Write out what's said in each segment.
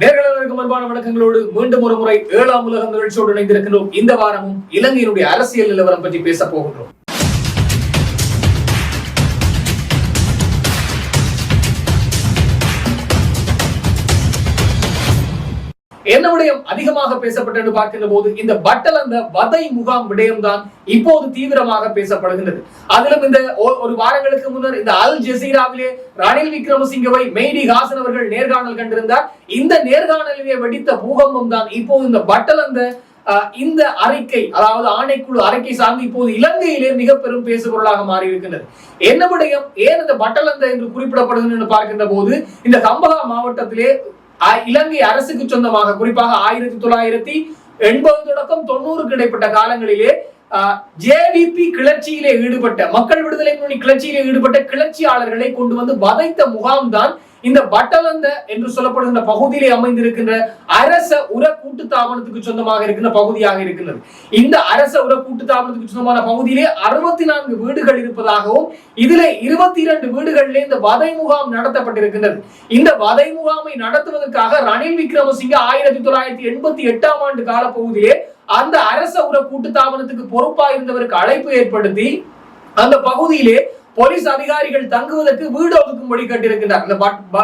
நேர்களுக்கு அன்பான வணக்கங்களோடு மீண்டும் ஒரு முறை ஏழாம் உலகம் நிகழ்ச்சியோடு இணைந்திருக்கின்றோம். இந்த வாரமும் இலங்கையினுடைய அரசியல் நிலவரம் பற்றி பேச போகின்றோம். என்ன விடயம் அதிகமாக பேசப்பட்டது பார்க்கின்ற போது இந்த பட்டல் அந்த வதை முகாம் விடயம்தான் இப்போது தீவிரமாக பேசப்படுகின்றது. அதிலும் இந்த ஒரு வாரங்களுக்கு முன்னர் இந்த அல் ஜசீராவிலே ரணில் விக்ரமசிங்கவை மெய்டி ஹாசன் அவர்கள் நேர்காணல் கண்டிருந்தார். இந்த நேர்காணலிலே வெடித்த பூகம்பம் தான் இப்போது இந்த பட்டல் அந்த அஹ், இந்த அறிக்கை அதாவது ஆணைக்குழு அறிக்கை சார்ந்து இப்போது இலங்கையிலே மிக பெரும் பேசுபொருளாக மாறி இருக்கின்றது என்ன விடயம் ஏன் இந்த பட்டலந்த என்று குறிப்பிடப்படுகிறது என்று பார்க்கின்ற போது இந்த கம்பகா மாவட்டத்திலே இலங்கை அரசுக்கு சொந்தமாக குறிப்பாக ஆயிரத்தி தொள்ளாயிரத்தி எண்பது தொடக்கம் தொண்ணூறுக்கு இடைப்பட்ட காலங்களிலே ஜேவிபி கிளர்ச்சியிலே ஈடுபட்ட மக்கள் விடுதலை முன்னணி கிளர்ச்சியிலே ஈடுபட்ட கிளர்ச்சியாளர்களை கொண்டு வந்து வதைத்த முகாம் தான் இந்த வட்டலந்த என்று சொல்லப்படுகின்ற பகுதியிலே அமைந்திருக்கின்ற அரச உர கூட்டு தாபனத்துக்கு சொந்தமாக இருக்கின்ற பகுதியாக இருக்கின்றது. இந்த அரச உர கூட்டு தாபனத்துக்கு சொந்தமான பகுதியிலே அறுபத்தி நான்கு வீடுகள் இருப்பதாகவும் இதுல இருபத்தி இரண்டு வீடுகளிலே இந்த வதை முகாம் நடத்தப்பட்டிருக்கின்றது. இந்த வதை முகாமை நடத்துவதற்காக ரணில் விக்ரமசிங்க ஆயிரத்தி தொள்ளாயிரத்தி எண்பத்தி எட்டாம் ஆண்டு கால பகுதியிலே அந்த அரச உர கூட்டு தாபனத்துக்கு பொறுப்பா இருந்தவருக்கு அழைப்பு ஏற்படுத்தி அந்த பகுதியிலே போலீஸ் அதிகாரிகள் தங்குவதற்கு வீடு ஒதுக்கும்படி கட்டியிருக்கிறார் இந்த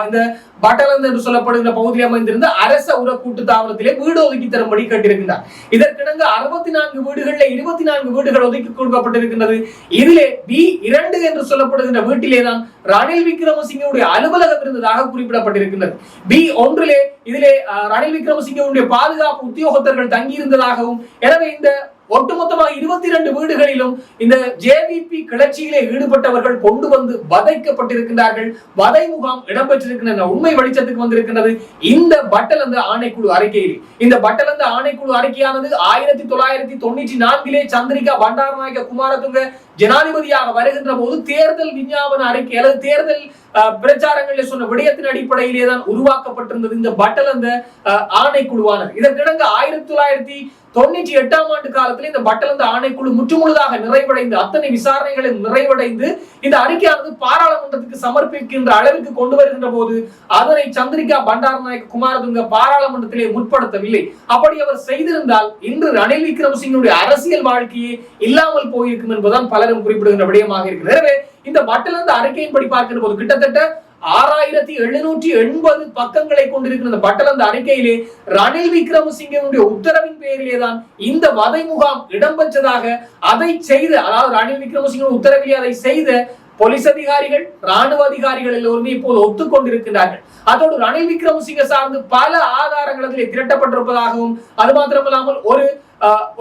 இந்த பட்டலந்து என்று சொல்லப்படுகிற பகுதியில் அமைந்திருந்த அரச உர கூட்டு தாவரத்திலே வீடு ஒதுக்கி தரும்படி கட்டியிருக்கிறார் இதற்கிடங்கு அறுபத்தி நான்கு வீடுகளில் இருபத்தி நான்கு வீடுகள் ஒதுக்கி கொடுக்கப்பட்டிருக்கின்றது. இதிலே பி இரண்டு என்று சொல்லப்படுகின்ற வீட்டிலே தான் ரணில் விக்ரமசிங்கவுடைய அலுவலகம் இருந்ததாக குறிப்பிடப்பட்டிருக்கின்றது. பி ஒன்றிலே இதிலே ரணில் விக்ரமசிங்கவுடைய பாதுகாப்பு உத்தியோகத்தர்கள் தங்கியிருந்ததாகவும் எனவே இந்த ஒட்டுமொத்தமாக இருபத்தி இரண்டு வீடுகளிலும் இந்த ஜேவிபி கிளர்ச்சியிலே ஈடுபட்டவர்கள் கொண்டு வந்து வதைக்கப்பட்டிருக்கின்றார்கள். வதை முகாம் இடம்பெற்றிருக்கின்ற உண்மை வெளிச்சத்துக்கு வந்திருக்கின்றது. இந்த பட்டலந்த ஆணைக்குழு அறிக்கையில். இந்த பட்டலந்த ஆணைக்குழு அறிக்கையானது ஆயிரத்தி தொள்ளாயிரத்தி தொண்ணூற்றி நான்கிலே சந்திரிகா பண்டாரநாயக குமாரதுங்க ஜனாதிபதியாக வருகின்ற போது தேர்தல் விஞ்ஞாபன அறிக்கை அல்லது தேர்தல் பிரச்சாரங்களில் சொன்ன விடயத்தின் அடிப்படையிலே தான் உருவாக்கப்பட்டிருந்தது இந்த பட்டல் அந்த ஆணைக்குழுவானது இதற்கிடங்க ஆயிரத்தி தொள்ளாயிரத்தி தொண்ணூற்றி எட்டாம் ஆண்டு காலத்தில் இந்த பட்டலந்த ஆணைக்குழு முற்றுமுழுதாக நிறைவடைந்து அத்தனை விசாரணைகளும் நிறைவடைந்து இந்த அறிக்கையானது பாராளுமன்றத்துக்கு சமர்ப்பிக்கின்ற அளவிற்கு கொண்டு வருகின்ற போது அதனை சந்திரிகா பண்டாரநாயக் குமாரதுங்க பாராளுமன்றத்திலே முற்படுத்தவில்லை. அப்படி அவர் செய்திருந்தால் இன்று ரணில் விக்ரமசிங்கனுடைய அரசியல் வாழ்க்கையே இல்லாமல் போயிருக்கும் என்பதுதான் பலர் பலரும் குறிப்பிடுகின்ற விடயமாக இருக்கிறது எனவே இந்த பட்டலந்த அறிக்கையின்படி பார்க்கிற போது கிட்டத்தட்ட ஆறாயிரத்தி எழுநூற்றி எண்பது பக்கங்களை கொண்டிருக்கிற இந்த பட்டலந்த அறிக்கையிலே ரணில் விக்ரமசிங்கனுடைய உத்தரவின் பேரிலே தான் இந்த வதை முகாம் இடம்பெற்றதாக அதை செய்த அதாவது ரணில் விக்ரமசிங்க உத்தரவிலே அதை செய்த போலீஸ் அதிகாரிகள் ராணுவ அதிகாரிகள் எல்லோருமே இப்போது ஒத்துக்கொண்டிருக்கிறார்கள் அதோடு ரணில் விக்ரமசிங்க சார்ந்து பல ஆதாரங்கள் அதிலே திரட்டப்பட்டிருப்பதாகவும் அது மாத்திரமல்லாமல் ஒரு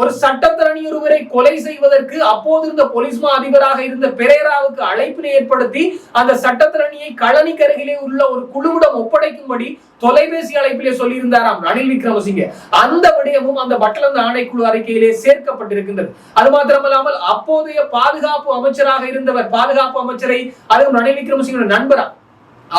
ஒரு சட்டத்தரணி ஒருவரை கொலை செய்வதற்கு அப்போது இருந்த பொலிஸ்மா அதிபராக இருந்த பெரேராவுக்கு அழைப்பினை ஏற்படுத்தி அந்த சட்டத்தரணியை களனிக்கு அருகிலே உள்ள ஒரு குழுவிடம் ஒப்படைக்கும்படி தொலைபேசி அழைப்பிலே சொல்லியிருந்தாராம் ரணில் விக்ரமசிங்கே. அந்த விடயமும் அந்த பட்டலந்த ஆணைக்குழு அறிக்கையிலே சேர்க்கப்பட்டிருக்கின்றது. அது மாத்திரமல்லாமல் அப்போதைய பாதுகாப்பு அமைச்சராக இருந்தவர் பாதுகாப்பு அமைச்சரை அதுவும் ரணில் விக்ரமசிங்கோட நண்பரா?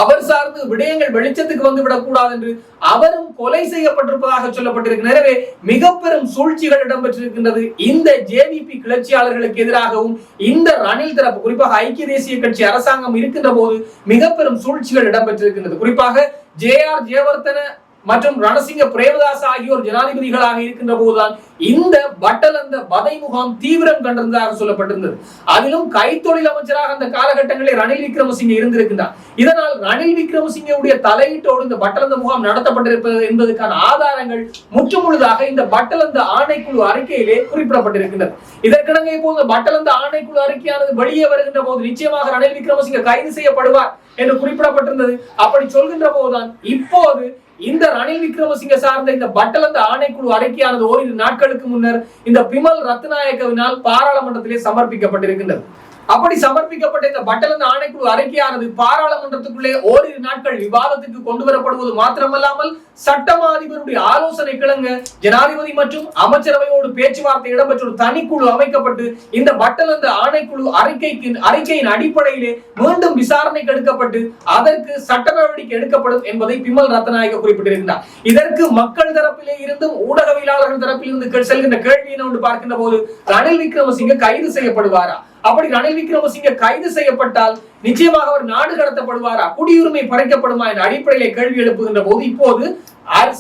அவர் சார்ந்து விடயங்கள் வெளிச்சத்துக்கு வந்து விடக்கூடாது என்று அவரும் கொலை செய்யப்பட்டிருப்பதாக சொல்லப்பட்டிருக்கு. எனவே மிக பெரும் சூழ்ச்சிகள் இடம்பெற்றிருக்கின்றது. இந்த ஜேவிபி கிளர்ச்சியாளர்களுக்கு எதிராகவும் இந்த ரணில் தரப்பு குறிப்பாக ஐக்கிய தேசிய கட்சி அரசாங்கம் இருக்கின்ற போது மிக பெரும் சூழ்ச்சிகள் இடம்பெற்றிருக்கின்றது. குறிப்பாக ஜே ஆர் ஜெயவர்தன மற்றும் ரணசிங்க பிரேமதாஸ் ஆகியோர் ஜனாதிபதிகளாக இருக்கின்ற போதுதான் இந்த பட்டலந்த வதை முகாம் தீவிரம் கண்டிருந்ததாக சொல்லப்பட்டிருந்தது. அதிலும் கைத்தொழில் அமைச்சராக அந்த காலகட்டங்களில் ரணில் விக்ரமசிங்க இருந்திருக்கின்றார். இதனால் ரணில் விக்ரமசிங்கவுடைய தலையீட்டோடு இந்த பட்டலந்த முகாம் நடத்தப்பட்டிருப்பது என்பதற்கான ஆதாரங்கள் முற்றுமுழுதாக இந்த பட்டலந்த ஆணைக்குழு அறிக்கையிலே குறிப்பிடப்பட்டிருக்கின்றது. இதற்கிடங்க இப்போது பட்டலந்த ஆணைக்குழு அறிக்கையானது வெளியே வருகின்ற போது நிச்சயமாக ரணில் விக்ரமசிங்க கைது செய்யப்படுவார் என்று குறிப்பிடப்பட்டிருந்தது. அப்படி சொல்கின்ற போதுதான் இப்போது இந்த ரணில் விக்ரமசிங்க சார்ந்த இந்த பட்டலந்த ஆணைக்குழு அறிக்கையானது ஓரிரு நாட்களுக்கு முன்னர் இந்த பிமல் ரத்நாயக்கவினால் பாராளுமன்றத்திலே சமர்ப்பிக்கப்பட்டிருக்கின்றது. அப்படி சமர்ப்பிக்கப்பட்ட இந்த பட்டலன் ஆணைக்குழு அறிக்கையானது பாராளுமன்றத்துக்குள்ளே ஓரிரு நாட்கள் விவாதத்துக்கு கொண்டு வரப்படுவது மாத்திரமல்லாமல் சட்டமா அதிபருடைய ஆலோசனை கிழங்க ஜனாதிபதி மற்றும் அமைச்சரவையோடு பேச்சுவார்த்தை இடம்பெற்ற ஒரு தனிக்குழு அமைக்கப்பட்டு இந்த பட்டலந்த ஆணைக்குழு அறிக்கைக்கு அறிக்கையின் அடிப்படையிலே மீண்டும் விசாரணைக்கு எடுக்கப்பட்டு அதற்கு சட்ட நடவடிக்கை எடுக்கப்படும் என்பதை பிமல் ரத்நாயக குறிப்பிட்டிருக்கிறார். இதற்கு மக்கள் தரப்பிலே இருந்தும் ஊடகவியலாளர்கள் தரப்பில் இருந்து செல்கின்ற கேள்வி என்ன பார்க்கின்ற போது ரணில் விக்ரமசிங்க கைது செய்யப்படுவாரா? அப்படி ரணில் விக்ரமசிங்க கைது செய்யப்பட்டால் நிச்சயமாக அவர் நாடு கடத்தப்படுவாரா? குடியுரிமை பறிக்கப்படுமா என்ற அடிப்படையிலே கேள்வி எழுப்புகின்ற போது இப்போது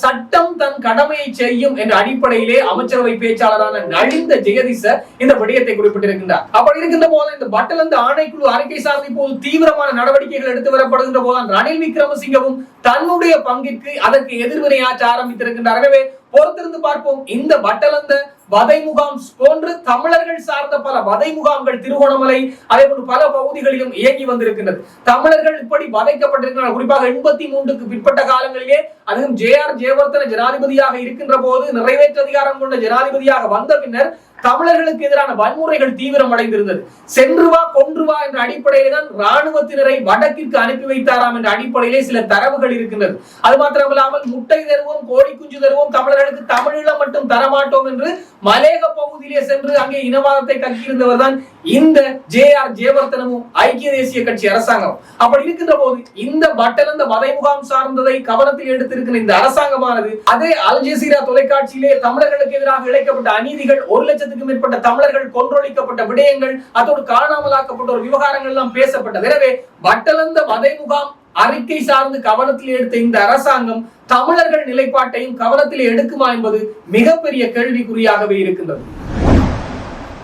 சட்டம் தன் கடமையை செய்யும் என்ற அடிப்படையிலே அமைச்சரவை பேச்சாளரான நலிந்த ஜெயதிச இந்த விடயத்தை குறிப்பிட்டிருக்கின்றார். அப்படி இருக்கின்ற போது இந்த பட்டலந்து ஆணைக்குழு அறிக்கை சார்ந்த இப்போது தீவிரமான நடவடிக்கைகள் எடுத்து வரப்படுகின்ற போது ரணில் விக்ரமசிங்கவும் தன்னுடைய பங்கிற்கு அதற்கு எதிர்வினையாற்ற ஆரம்பித்திருக்கின்றார். எனவே பொறுத்திருந்து பார்ப்போம். இந்த வட்டலந்த வதை முகாம் போன்று தமிழர்கள் சார்ந்த பல வதை முகாம்கள் திருகோணமலை அதே போன்று பல பகுதிகளிலும் இயங்கி வந்திருக்கின்றது. தமிழர்கள் இப்படி வதைக்கப்பட்டிருக்கிறார் குறிப்பாக எண்பத்தி மூன்றுக்கு பிற்பட்ட காலங்களிலே அதுவும் ஜே ஆர் ஜெயவர்தன ஜனாதிபதியாக இருக்கின்ற போது நிறைவேற்று அதிகாரம் கொண்ட ஜனாதிபதியாக வந்த பின்னர் தமிழர்களுக்கு எதிரான வன்முறைகள் தீவிரம் அடைந்திருந்தது சென்று வா கொன்று வா என்ற அடிப்படையிலே தான் ராணுவத்தினரை வடக்கிற்கு அனுப்பி வைத்தாராம் என்ற அடிப்படையிலே சில தரவுகள் இருக்கின்றது. அது மாத்திரமில்லாமல் முட்டை தருவோம் கோழி குஞ்சு தருவோம் தமிழர்களுக்கு தமிழீழம் மட்டும் தரமாட்டோம் என்று மலேக பகுதியிலே சென்று அங்கே இனவாதத்தை கக்கியிருந்தவர் தான் இந்த ஜே ஆர் ஜெயவர்த்தனமும் ஐக்கிய தேசிய கட்சி அரசாங்கம். அப்படி இருக்கின்ற போது இந்த பட்டலந்த வதை முகாம் சார்ந்ததை கவனத்தில் எடுத்திருக்கிற இந்த அரசாங்கமானது அதே அல் ஜசீரா தொலைக்காட்சியிலே தமிழர்களுக்கு எதிராக இழைக்கப்பட்ட அநீதிகள் ஒரு லட்சத்துக்கும் மேற்பட்ட தமிழர்கள் கொன்றொழிக்கப்பட்ட விடயங்கள் அதோடு காணாமலாக்கப்பட்ட ஒரு விவகாரங்கள் எல்லாம் பேசப்பட்டது. எனவே பட்டலந்த வதை முகாம் அறிக்கை சார்ந்து கவனத்தில் எடுத்த இந்த அரசாங்கம் தமிழர்கள் நிலைப்பாட்டையும் கவனத்தில் எடுக்குமா என்பது மிகப்பெரிய கேள்விக்குறியாகவே இருக்கின்றது.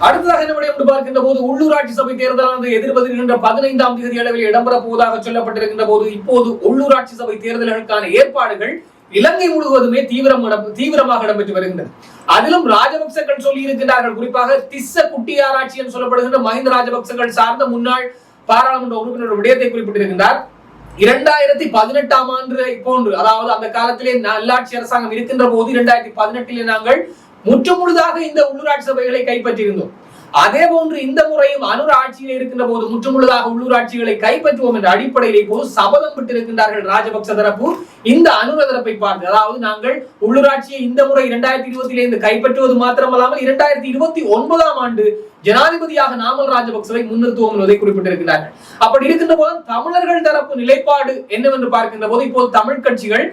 அடுத்ததாக என்ன என்று பார்க்கின்ற போது உள்ளூராட்சி சபை தேர்தலானது எதிர்பதிர்கின்ற பதினைந்தாம் தேதி அளவில் இடம்பெற போவதாக சொல்லப்பட்டிருக்கின்ற போது இப்போது உள்ளூராட்சி சபை தேர்தல்களுக்கான ஏற்பாடுகள் இலங்கை முழுவதுமே தீவிரம் தீவிரமாக இடம்பெற்று வருகின்றது. அதிலும் ராஜபக்சர்கள் சொல்லி இருக்கின்றார்கள். குறிப்பாக திஸ்ஸ குட்டியாராட்சி என்று சொல்லப்படுகின்ற மஹிந்த ராஜபக்சர்கள் சார்ந்த முன்னாள் பாராளுமன்ற உறுப்பினர் விடயத்தை குறிப்பிட்டிருக்கின்றார். இரண்டாயிரத்தி பதினெட்டாம் ஆண்டு போன்று அதாவது அந்த காலத்திலே நல்லாட்சி அரசாங்கம் இருக்கின்ற போது இரண்டாயிரத்தி பதினெட்டிலே நாங்கள் முற்றுமுழுதாக இந்த உள்ளூராட்சி சபைகளை கைப்பற்றியிருந்தோம். அதே போன்று இந்த முறையும் அனுர் ஆட்சியில் இருக்கின்ற போது முற்றுமுழுதாக உள்ளூராட்சிகளை கைப்பற்றுவோம் என்ற அடிப்படையிலே போது சபதம் விட்டிருக்கின்றார்கள் ராஜபக்ச தரப்பு. இந்த அனுர தரப்பை பார்த்து அதாவது நாங்கள் உள்ளூராட்சியை இந்த முறை இரண்டாயிரத்தி இருபத்தி இருந்து கைப்பற்றுவது மாத்திரமல்லாமல் இரண்டாயிரத்தி இருபத்தி ஒன்பதாம் ஆண்டு ஜனாதிபதியாக நாமல் ராஜபக்சவை முன்னிறுத்துவோம் என்பதை குறிப்பிட்டிருக்கிறார்கள் அப்படி இருக்கின்ற போது தமிழர்கள் தரப்பு நிலைப்பாடு என்னவென்று பார்க்கின்ற போது இப்போது தமிழ் கட்சிகள்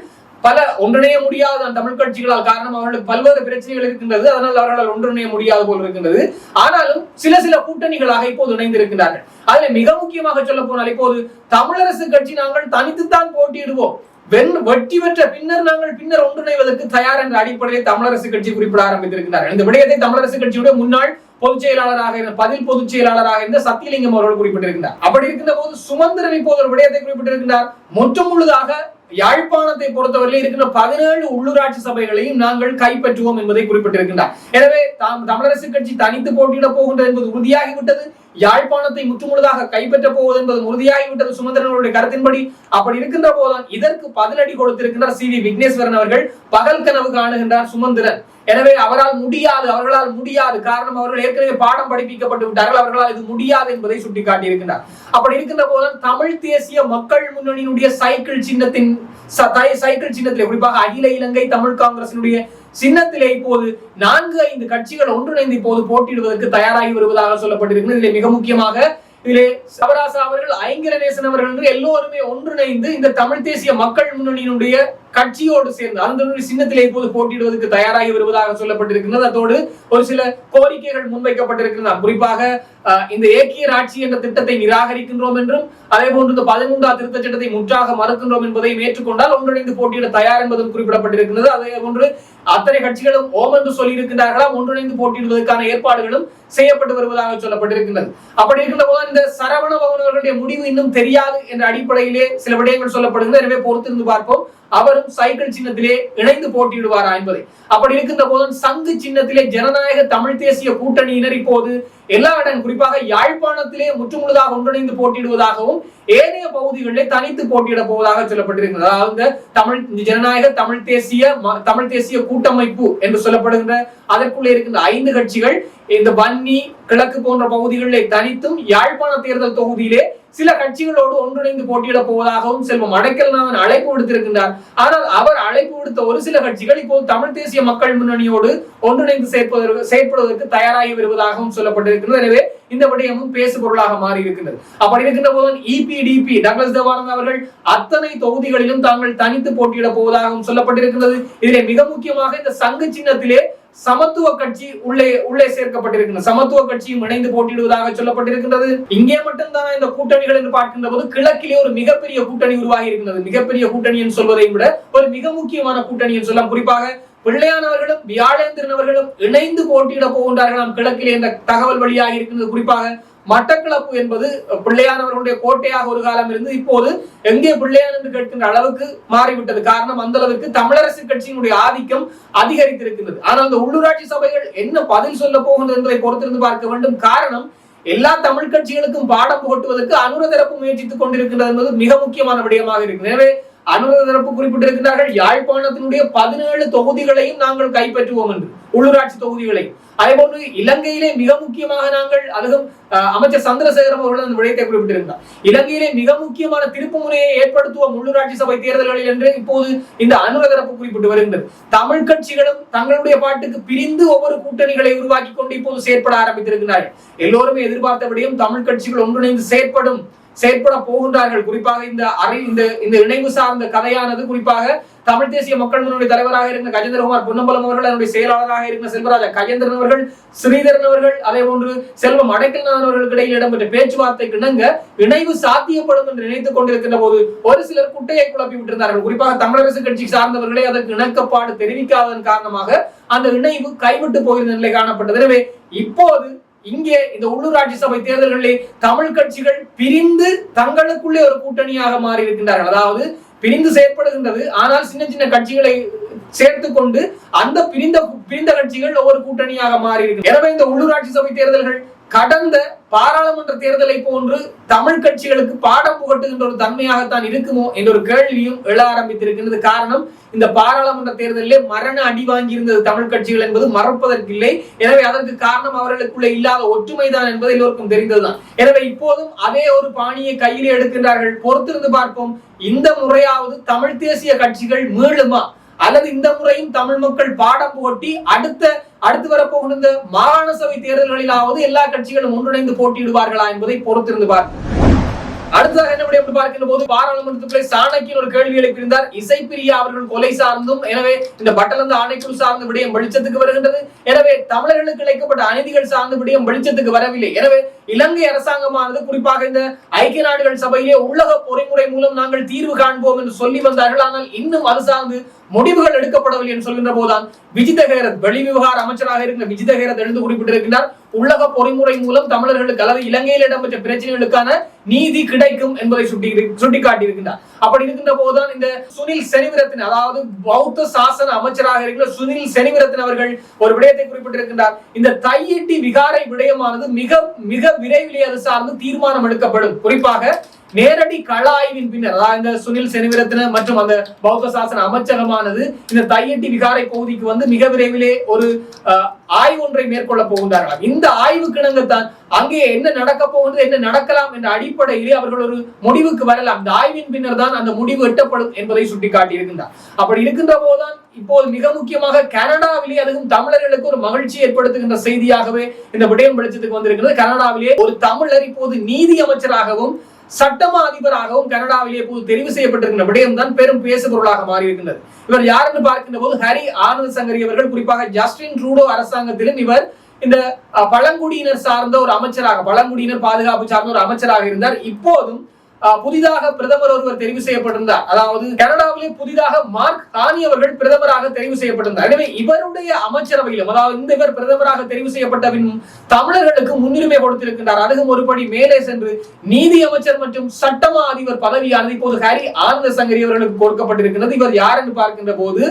பல ஒன்றிணைய முடியாத தமிழ் கட்சிகளால் காரணம் அவர்களுக்கு பல்வேறு பிரச்சனைகள் இருக்கின்றது. அதனால் அவர்களால் ஒன்றிணைய முடியாது போல் இருக்கின்றது. ஆனாலும் சில சில கூட்டணிகளாக இப்போது இணைந்திருக்கிறார்கள் அதில் மிக முக்கியமாக சொல்ல போனால் இப்போது தமிழரசு கட்சி நாங்கள் தனித்துத்தான் போட்டியிடுவோம். வெண் வெற்றி பெற்ற பின்னர் நாங்கள் பின்னர் ஒன்றிணைவதற்கு தயார் என்ற அடிப்படையில் தமிழரசு கட்சி குறிப்பிட ஆரம்பித்திருக்கிறார்கள். இந்த விடயத்தை தமிழரசு கட்சியுடைய முன்னாள் பொதுச் செயலாளராக இருந்த பதில் பொதுச் செயலாளராக இருந்த சத்தியலிங்கம் அவர்கள் குறிப்பிட்டிருக்கிறார். அப்படி இருக்கின்ற போது சுமந்திரன் இப்போது ஒரு விடயத்தை குறிப்பிட்டிருக்கிறார் மொத்தம் முழுதாக யாழ்ப்பாணத்தை பொறுத்தவரையில் இருக்கின்ற பதினேழு உள்ளூராட்சி சபைகளையும் நாங்கள் கைப்பற்றுவோம் என்பதை குறிப்பிட்டிருக்கின்றார். எனவே தாம் தமிழரசு கட்சி தனித்து போட்டியிட போகின்றது என்பது உறுதியாகிவிட்டது. யாழ்ப்பாணத்தை முற்றுமுழுதாக கைப்பற்ற போவது என்பது உறுதியாகிவிட்டது. சுமந்திரனுடைய கருத்தின்படி அப்படி இருக்கின்ற போதுதான் இதற்கு பதிலடி கொடுத்திருக்கின்றார் சி வி விக்னேஸ்வரன் அவர்கள். பகல் கனவு காணுகின்றார் சுமந்திரன். எனவே அவரால் முடியாது அவர்களால் முடியாது. காரணம் அவர்கள் ஏற்கனவே பாடம் படிப்பிக்கப்பட்டு விட்டார்கள் அவர்களால் இது முடியாது என்பதை சுட்டிக்காட்டி இருக்கின்றார் அப்படி இருக்கின்ற போதுதான் தமிழ் தேசிய மக்கள் முன்னணியினுடைய சைக்கிள் சின்னத்தின் சைக்கிள் சின்னத்திலே குறிப்பாக அகில இலங்கை தமிழ் காங்கிரசினுடைய சின்னத்திலே இப்போது நான்கு ஐந்து கட்சிகள் ஒன்றிணைந்து இப்போது போட்டியிடுவதற்கு தயாராகி வருவதாக சொல்லப்பட்டிருக்கிறது. இதிலே மிக முக்கியமாக இதிலே சவராசா அவர்கள் ஐங்கரநேசன் அவர்கள் என்று எல்லோருமே ஒன்றிணைந்து இந்த தமிழ் தேசிய மக்கள் முன்னணியினுடைய கட்சியோடு சேர்ந்து அந்த சின்னத்திலே இப்போது போட்டியிடுவதற்கு தயாராகி வருவதாக சொல்லப்பட்டிருக்கிறது அதோடு ஒரு சில கோரிக்கைகள் முன்வைக்கப்பட்டிருக்கின்றன. குறிப்பாக இந்த ஏக்கிய ஆட்சி என்ற திட்டத்தை நிராகரிக்கின்றோம் என்றும் அதே போன்று இந்த பதிமூன்றாம் திருத்த சட்டத்தை முற்றாக மறுக்கின்றோம் என்பதையும் ஏற்றுக்கொண்டால் ஒன்றிணைந்து போட்டியிட தயார் என்பதும் குறிப்பிடப்பட்டிருக்கிறது அதே போன்று அத்தனை கட்சிகளும் ஓம் என்று சொல்லி இருக்கின்றார்களா ஒன்றிணைந்து போட்டியிடுவதற்கான ஏற்பாடுகளும் செய்யப்பட்டு வருவதாக சொல்லப்பட்டிருக்கின்றது. அப்படி இருக்கின்ற போது இந்த சரவண பவன் அவர்களுடைய முடிவு இன்னும் தெரியாது என்ற அடிப்படையிலே சில விடயங்கள் சொல்லப்படுகிறது எனவே பொறுத்திருந்து பார்ப்போம். அவரும் சைக்கிள் சின்னத்திலே இணைந்து போட்டியிடுவாரா என்பதை. அப்படி இருக்கின்ற போதும் சங்கு சின்னத்திலே ஜனநாயக தமிழ் தேசிய கூட்டணியினர் இப்போது எல்லா இடம் குறிப்பாக யாழ்ப்பாணத்திலே முற்றுமுழுதாக ஒன்றிணைந்து போட்டியிடுவதாகவும் ஏனைய பகுதிகளிலே தனித்து போட்டியிட போவதாக சொல்லப்பட்டிருக்கிறது. அதாவது தமிழ் ஜனநாயக தமிழ் தேசிய தமிழ் தேசிய கூட்டமைப்பு என்று சொல்லப்படுகின்ற அதற்குள்ளே இருக்கின்ற ஐந்து கட்சிகள் இந்த வன்னி கிழக்கு போன்ற பகுதிகளிலே தனித்தும் யாழ்ப்பாண தேர்தல் தொகுதியிலே சில கட்சிகளோடு ஒன்றிணைந்து போட்டியிட போவதாகவும் செல்வம் அடைக்கல்நாதன் அழைப்பு விடுத்திருக்கின்றார். ஆனால் அவர் அழைப்பு விடுத்த ஒரு சில கட்சிகள் இப்போது தமிழ் தேசிய மக்கள் முன்னணியோடு ஒன்றிணைந்து சேர்ப்பதற்கு செயற்படுவதற்கு தயாராகி வருவதாகவும் சொல்லப்பட்டிருக்கிறது. எனவே இந்த விடயமும் பேசு பொருளாக மாறி இருக்கின்றது அப்படி இருக்கின்ற போது இபிடிபி டக்ளஸ் தேவானந்த் அவர்கள் அத்தனை தொகுதிகளிலும் தாங்கள் தனித்து போட்டியிட போவதாகவும் சொல்லப்பட்டிருக்கிறது இதிலே மிக முக்கியமாக இந்த சங்கு சின்னத்திலே சமத்துவ கட்சி உள்ளே உள்ளே சேர்க்கப்பட்டிருக்கிறது சமத்துவ கட்சியும் இணைந்து போட்டியிடுவதாக சொல்லப்பட்டிருக்கின்றது. இங்கே மட்டும்தான் இந்த கூட்டணிகள் என்று பார்க்கின்ற போது கிழக்கிலே ஒரு மிகப்பெரிய கூட்டணி உருவாகி இருக்கின்றது மிகப்பெரிய கூட்டணி என்று சொல்வதை விட ஒரு மிக முக்கியமான கூட்டணி என்று சொல்லலாம். குறிப்பாக பிள்ளையானவர்களும் வியாழேந்திரன் அவர்களும் இணைந்து போட்டியிட போகின்றார்களாம் கிழக்கிலே என்ற தகவல் வழியாக இருக்கின்றது. குறிப்பாக மட்டக்களப்பு என்பது பிள்ளையானவர்களுடைய கோட்டையாக ஒரு காலம் இருந்து இப்போது எங்கே பிள்ளையான் என்று கேட்கின்ற அளவுக்கு மாறிவிட்டது. காரணம் அந்த அளவுக்கு தமிழரசு கட்சியினுடைய ஆதிக்கம் அதிகரித்திருக்கின்றது. ஆனால் அந்த உள்ளூராட்சி சபைகள் என்ன பதில் சொல்ல போகின்றது என்பதை பொறுத்திருந்து பார்க்க வேண்டும். காரணம் எல்லா தமிழ் கட்சிகளுக்கும் பாடம் புகட்டுவதற்கு அனுர தரப்பு முயற்சித்துக் கொண்டிருக்கின்றது என்பது மிக முக்கியமான விடயமாக இருக்கு எனவே அனுமதி தரப்பு குறிப்பிட்டிருக்கிறார்கள். யாழ்ப்பாணத்தினுடைய பதினேழு தொகுதிகளையும் நாங்கள் கைப்பற்றுவோம் என்று. உள்ளூராட்சி தொகுதிகளை அதே போன்று இலங்கையிலே மிக முக்கியமாக நாங்கள் அதுவும் அமைச்சர் சந்திரசேகரம் அவர்கள் அந்த விடயத்தை குறிப்பிட்டிருந்தார். இலங்கையிலே மிக முக்கியமான திருப்பு முறையை ஏற்படுத்துவோம் உள்ளூராட்சி சபை தேர்தல்களில் என்று இப்போது இந்த அனுரதரப்பு குறிப்பிட்டு வருகின்றது. தமிழ் கட்சிகளும் தங்களுடைய பாட்டுக்கு பிரிந்து ஒவ்வொரு கூட்டணிகளை உருவாக்கி கொண்டு இப்போது செயற்பட ஆரம்பித்திருக்கிறார்கள். எல்லோருமே எதிர்பார்த்தபடியும் தமிழ் கட்சிகள் ஒன்றிணைந்து செயற்படும். செயற்பட போகின்றார்கள். குறிப்பாக இந்த அறை இந்த இந்த இணைவு சார்ந்த கதையானது குறிப்பாக தமிழ் தேசிய மக்கள் முன்னணி தலைவராக இருந்த கஜேந்திரகுமார் பொன்னம்பலம் அவர்கள் அதனுடைய செயலாளராக இருந்த செல்வராஜா கஜேந்திரன் அவர்கள் ஸ்ரீதரன் அவர்கள் அதே போன்று செல்வம் அடைக்கல்நாதன் அவர்களுக்கு இடையில் இடம்பெற்ற பேச்சுவார்த்தை இணங்க இணைவு சாத்தியப்படும் என்று நினைத்துக் கொண்டிருக்கின்ற போது ஒரு சிலர் குட்டையை குழப்பி விட்டிருந்தார்கள். குறிப்பாக தமிழரசு கட்சி சார்ந்தவர்களே அதற்கு இணக்கப்பாடு தெரிவிக்காததன் காரணமாக அந்த இணைவு கைவிட்டு போயிருந்த நிலை காணப்பட்டது. எனவே இப்போது இங்கே இந்த உள்ளூராட்சி சபை தேர்தல்களில் தமிழ் கட்சிகள் பிரிந்து தங்களுக்குள்ளே ஒரு கூட்டணியாக மாறி இருக்கின்றார்கள் அதாவது பிரிந்து செயற்படுகின்றது. ஆனால் சின்ன சின்ன கட்சிகளை சேர்த்து கொண்டு அந்த பிரிந்த பிரிந்த கட்சிகள் ஒவ்வொரு கூட்டணியாக மாறி இருக்கு எனவே இந்த உள்ளூராட்சி சபை தேர்தல்கள் கடந்த பாராளுமன்ற தேர்தலை போன்று தமிழ் கட்சிகளுக்கு பாடம் புகட்டுகின்ற ஒரு தன்மையாகத்தான் இருக்குமோ என்ற ஒரு கேள்வியும் எழ ஆரம்பித்திருக்கின்றது. காரணம் இந்த பாராளுமன்ற தேர்தலிலே மரண அடி வாங்கியிருந்தது தமிழ் கட்சிகள் என்பது மறப்பதற்கில்லை. எனவே அதற்கு காரணம் அவர்களுக்குள்ள இல்லாத ஒற்றுமைதான் என்பது எல்லோருக்கும் தெரிந்ததுதான். எனவே இப்போதும் அதே ஒரு பாணியை கையில் எடுக்கின்றார்கள். பொறுத்திருந்து பார்ப்போம். இந்த முறையாவது தமிழ் தேசிய கட்சிகள் மீளுமா? அல்லது இந்த முறையும் தமிழ் மக்கள் பாடம் போட்டி அடுத்த அடுத்து வரப்போகிற இந்த மாகாண சபை தேர்தல்களிலாவது எல்லா கட்சிகளும் ஒன்றிணைந்து போட்டியிடுவார்களா என்பதை பொறுத்திருந்து பார்ப்போம் அடுத்ததாக என்ன விடயம் பார்க்கின்ற போது பாராளுமன்றத்துக்குள்ளே சாணக்கியன் ஒரு கேள்வி எழுப்பியிருந்தார். இசைப்பிரியா அவர்கள் கொலை சார்ந்தும் எனவே இந்த பட்டலந்த ஆணைக்குழு சார்ந்த விடயம் வெளிச்சத்துக்கு வருகின்றது. எனவே தமிழர்களுக்கு இழைக்கப்பட்ட அநீதிகள் சார்ந்த விடயம் வெளிச்சத்துக்கு வரவில்லை. எனவே இலங்கை அரசாங்கமானது குறிப்பாக இந்த ஐக்கிய நாடுகள் சபையிலே உள்ளக பொறிமுறை மூலம் நாங்கள் தீர்வு காண்போம் என்று சொல்லி வந்தார்கள். ஆனால் இன்னும் அது சார்ந்து முடிவுகள் எடுக்கப்படவில்லை என்று சொல்கின்ற போதுதான் விஜித ஹேரத் வெளிவிவகார அமைச்சராக இருந்த விஜித ஹேரத் எழுந்து குறிப்பிட்டிருக்கிறார் உள்ளக பொறிமுறை மூலம் தமிழர்களுக்கு அல்லது இலங்கையில் இடம்பெற்ற பிரச்சனைகளுக்கான நீதி கிடைக்கும் என்பதை சுட்டி சுட்டிக்காட்டியிருக்கின்றார். அப்படி இருக்கின்ற போதுதான் இந்த சுனில் செனிவிரத்தின் அதாவது பௌத்த சாசன அமைச்சராக இருக்கிற சுனில் செனிவிரத்தின் அவர்கள் ஒரு விடயத்தை குறிப்பிட்டிருக்கின்றார். இந்த தையிட்டி விகாரை விடயமானது மிக மிக விரைவிலே அது சார்ந்து தீர்மானம் எடுக்கப்படும். குறிப்பாக நேரடி கள ஆய்வின் பின்னர் அதாவது இந்த சுனில் செனிவிரத்ன மற்றும் அந்த பௌத்த சாசன அமைச்சகமானது இந்த தையட்டி விகாரை பகுதிக்கு வந்து மிக விரைவிலே ஒரு ஆய்வு ஒன்றை மேற்கொள்ள போகின்றார்களாம். இந்த ஆய்வு கிணங்கத்தான் அங்கே என்ன நடக்க போகின்றது என்ன நடக்கலாம் என்ற அடிப்படையிலே அவர்கள் ஒரு முடிவுக்கு வரலாம். இந்த ஆய்வின் பின்னர் தான் அந்த முடிவு எட்டப்படும் என்பதை சுட்டிக்காட்டி இருக்கின்றார் அப்படி இருக்கின்ற போதுதான் இப்போது மிக முக்கியமாக கனடாவிலே அதுவும் தமிழர்களுக்கு ஒரு மகிழ்ச்சி ஏற்படுத்துகின்ற செய்தியாகவே இந்த விடயம் வெளிச்சத்துக்கு வந்திருக்கிறது. கனடாவிலே ஒரு தமிழர் இப்போது நீதி அமைச்சராகவும் சட்டமா அதிபராகவும் கனடாவிலே போது தெரிவு செய்யப்பட்டிருக்கிற விடயம் தான் பெரும் பேசுபொருளாக மாறி இவர் யார் என்று பார்க்கின்ற போது ஹரி ஆனந்த் சங்கரி அவர்கள் குறிப்பாக ஜஸ்டின் ட்ரூடோ அரசாங்கத்திலும் இவர் இந்த பழங்குடியினர் சார்ந்த ஒரு அமைச்சராக பழங்குடியினர் பாதுகாப்பு சார்ந்த ஒரு அமைச்சராக இருந்தார். இப்போதும் புதிதாக பிரதமர் ஒருவர் தெரிவு செய்யப்பட்டிருந்தார். அதாவது கனடாவிலே புதிதாக மார்க் கானி அவர்கள் பிரதமராக தெரிவு செய்யப்பட்டிருந்தார். எனவே இவருடைய அமைச்சரவையிலும் அதாவது இந்த இவர் பிரதமராக தெரிவு செய்யப்பட்ட பின் தமிழர்களுக்கு முன்னுரிமை கொடுத்திருக்கின்றார். அதுவும் ஒருபடி மேலே சென்று நீதி அமைச்சர் மற்றும் சட்டமா அதிபர் பதவியானது இப்போது ஹரி ஆனந்த சங்கரி அவர்களுக்கு கொடுக்கப்பட்டிருக்கிறது இவர் யார் என்று பார்க்கின்ற போது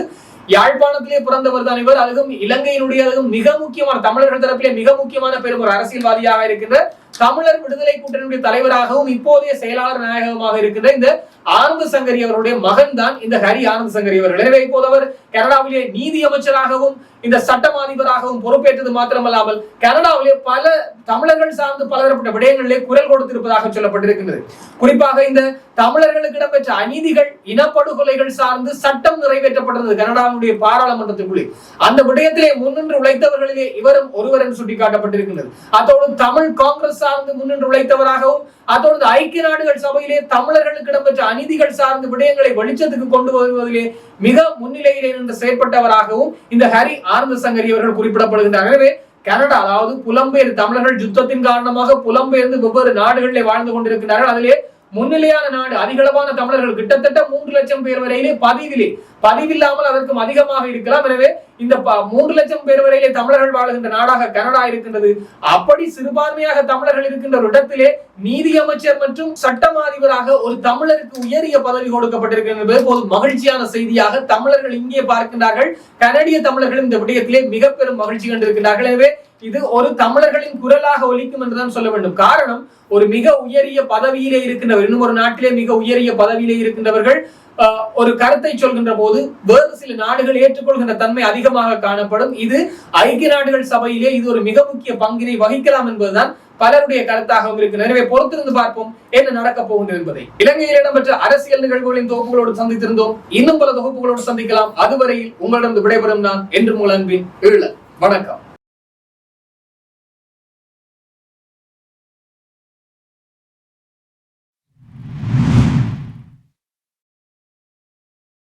யாழ்ப்பாணத்திலே பிறந்தவர் தான் இவர். அதுவும் இலங்கையினுடைய அதுவும் மிக முக்கியமான தமிழர்கள் தரப்பிலே மிக முக்கியமான பெரும் ஒரு அரசியல்வாதியாக இருக்கின்ற தமிழர் விடுதலை கூட்டணியுடைய தலைவராகவும் இப்போதைய செயலாளர் நாயகமாக இருக்கிற இந்த ஆனந்த சங்கரி அவருடைய மகன் தான் இந்த ஹரி ஆனந்த சங்கரி அவர்கள். எனவே இப்போது அவர் கனடாவிலே நீதி அமைச்சராகவும் இந்த சட்டம் அதிபராகவும் பொறுப்பேற்றது மாத்திரமல்லாமல் கனடாவிலே பல தமிழர்கள் சார்ந்து பலதரப்பட்ட விடயங்களிலே குரல் கொடுத்திருப்பதாக சொல்லப்பட்டிருக்கிறது குறிப்பாக இந்த தமிழர்களுக்கு இடம்பெற்ற அநீதிகள் இனப்படுகொலைகள் சார்ந்து சட்டம் நிறைவேற்றப்பட்டது கனடாவுடைய பாராளுமன்றத்துக்குள்ளே அந்த விடயத்திலே முன்னின்று உழைத்தவர்களிலே இவரும் ஒருவர் என்று சுட்டிக்காட்டப்பட்டிருக்கின்றது. அதோடு தமிழ் காங்கிரஸ் சார்ந்து முன்னின்று உழைத்தவராகவும் அதோடு ஐக்கிய நாடுகள் சபையிலே தமிழர்களுக்கு இடம்பெற்ற அநீதிகள் சார்ந்த விடயங்களை வெளிச்சத்துக்கு கொண்டு வருவதிலே மிக முன்னிலையிலே நின்று செயற்பட்டவராகவும் இந்த ஹரி ஆனந்த சங்கரி அவர்கள் குறிப்பிடப்படுகின்றார். எனவே கனடா அதாவது புலம்பெயர் தமிழர்கள் யுத்தத்தின் காரணமாக புலம்பெயர்ந்து வெவ்வேறு நாடுகளிலே வாழ்ந்து கொண்டிருக்கிறார்கள் அதிலே முன்னிலையான நாடு அதிகளவான தமிழர்கள் கிட்டத்தட்ட மூன்று லட்சம் பேர் வரையிலே பதிவிலே பதிவில்லாமல் அதற்கும் அதிகமாக இருக்கலாம். எனவே இந்த மூன்று லட்சம் பேர் வரையிலே தமிழர்கள் வாழுகின்ற நாடாக கனடா இருக்கின்றது. அப்படி சிறுபான்மையாக தமிழர்கள் இருக்கின்ற ஒரு இடத்திலே நீதி அமைச்சர் மற்றும் சட்டமா அதிபராக ஒரு தமிழருக்கு உயரிய பதவி கொடுக்கப்பட்டிருக்கிறது ஒரு மகிழ்ச்சியான செய்தியாக தமிழர்கள் இங்கே பார்க்கின்றார்கள். கனடிய தமிழர்கள் இந்த விடயத்திலே மிக பெரும் மகிழ்ச்சி கண்டிருக்கிறார்கள் எனவே இது ஒரு தமிழர்களின் குரலாக ஒலிக்கும் என்றுதான் சொல்ல வேண்டும். காரணம் ஒரு மிக உயரிய பதவியிலே இருக்கின்றவர் இன்னும் ஒரு நாட்டிலே மிக உயரிய பதவியிலே இருக்கின்றவர்கள் ஒரு கருத்தை சொல்கின்ற போது வேறு சில நாடுகள் ஏற்றுக்கொள்கின்ற தன்மை அதிகமாக காணப்படும். இது ஐக்கிய நாடுகள் சபையிலே இது ஒரு மிக முக்கிய பங்கினை வகிக்கலாம் என்பதுதான் பலருடைய கருத்தாகவும் இருக்கு எனவே பொறுத்திருந்து பார்ப்போம் என்ன நடக்க போகின்றது என்பதை. இலங்கையில் இடம்பெற்ற அரசியல் நிகழ்வுகளின் தொகுப்புகளோடு சந்தித்திருந்தோம். இன்னும் பல தொகுப்புகளோடு சந்திக்கலாம். அதுவரையில் உங்களிடம் விடைபெறும் நான் என்று உங்கள் அன்பின் ஈழ. வணக்கம்.